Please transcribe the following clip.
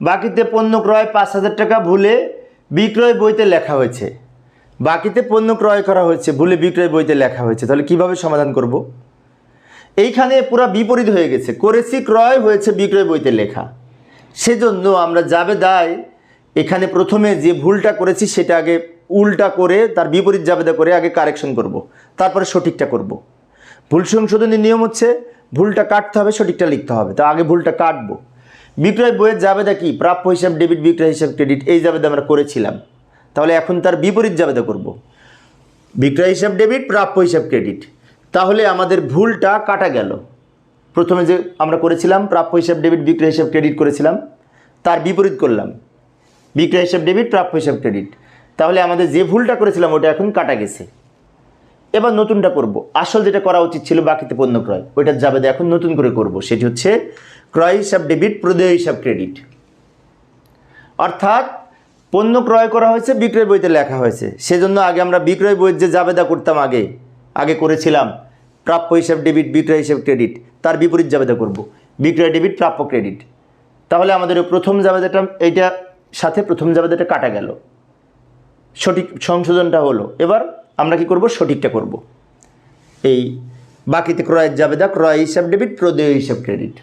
বাকিতে পণ্য ক্রয় পাঁচ হাজার টাকা ভুলে বিক্রয় বইতে লেখা হয়েছে। বাকিতে পণ্য ক্রয় করা হয়েছে, ভুলে বিক্রয় বইতে লেখা হয়েছে। তাহলে কীভাবে সমাধান করব? এইখানে পুরো বিপরীত হয়ে গেছে। করেছি ক্রয় হয়েছে বিক্রয় বইতে লেখা। সেজন্য আমরা যাবে দায় এখানে প্রথমে যে ভুলটা করেছি সেটা আগে উল্টা করে, তার বিপরীত জাবেদা করে আগে কারেকশন করব। তারপরে সঠিকটা করব। ভুল সংশোধনের নিয়ম হচ্ছে ভুলটা কাটতে হবে, সঠিকটা লিখতে হবে। তো আগে ভুলটা কাটবো। বিক্রয় বইয়ের জাবেদা কি? প্রাপ্য হিসাব, ডেবিট, বিক্রয় হিসাব, ক্রেডিট, এই জাবেদা আমরা করেছিলাম। তাহলে এখন তার বিপরীত জাবেদা করব। বিক্রয় হিসাব, ডেবিট, প্রাপ্য হিসাব, ক্রেডিট। তাহলে আমাদের ভুলটা কাটা গেল। প্রথমে যে আমরা করেছিলাম, প্রাপ্য হিসাব, ডেবিট, বিক্রয় হিসাব, ক্রেডিট করেছিলাম, তার বিপরীত করলাম। বিক্রয় হিসাব, ডেবিট, প্রাপ্য হিসাব, ক্রেডিট। তাহলে আমাদের যে ভুলটা করেছিলাম, ওটা এখন কাটা গেছে। এবার নতুনটা করব। আসল যেটা করা উচিত ছিল বাকিতে পণ্য ক্রয়, ওইটার যাবে এখন নতুন করে করব। সেটি হচ্ছে ক্রয় হিসাব ডেবিট প্রদেয় হিসাব ক্রেডিট অর্থাৎ, পণ্য ক্রয় করা হয়েছে, বিক্রয় বইতে লেখা হয়েছে। সেজন্য আগে আমরা বিক্রয় বইয়ের যে জাবেদা করতাম আগে আগে করেছিলাম, প্রাপ্য হিসাব ডেবিট বিক্রয় হিসাব ক্রেডিট তার বিপরীত জাবেদা করব। বিক্রয় ডেবিট প্রাপ্য ক্রেডিট তাহলে আমাদের প্রথম জাবেদাটা, এইটা সাথে প্রথম জাবেদাটা কাটা গেল। সঠিক সংশোধনটা হলো। এবার আমরা কি করব? সঠিকটা করব। এই বাকিতে ক্রয়ের জাবেদা, ক্রয় হিসাব ডেবিট প্রদেয় হিসাব ক্রেডিট